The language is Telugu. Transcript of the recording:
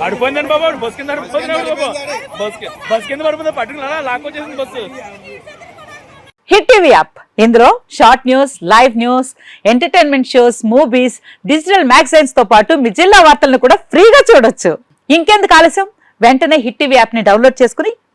పడిపోయిందండి బాబు బస్ కింద పడిపోతున్నాడు బాబు. బస్ బస్ కింద పడిపోతే పట్టుకున్నా లాక్కొచ్చేసింది బస్సు హిట్ టీవీ యాప్. ఇందులో short news live news entertainment shows movies digital మ్యాగజైన్స్తో పాటు మీ జిల్లా వార్తలను కూడా ఫ్రీగా చూడొచ్చు. ఇంకెందుకు ఆలస్యం? వెంటనే హిట్ టీవీ యాప్ని డౌన్లోడ్ చేసుకుని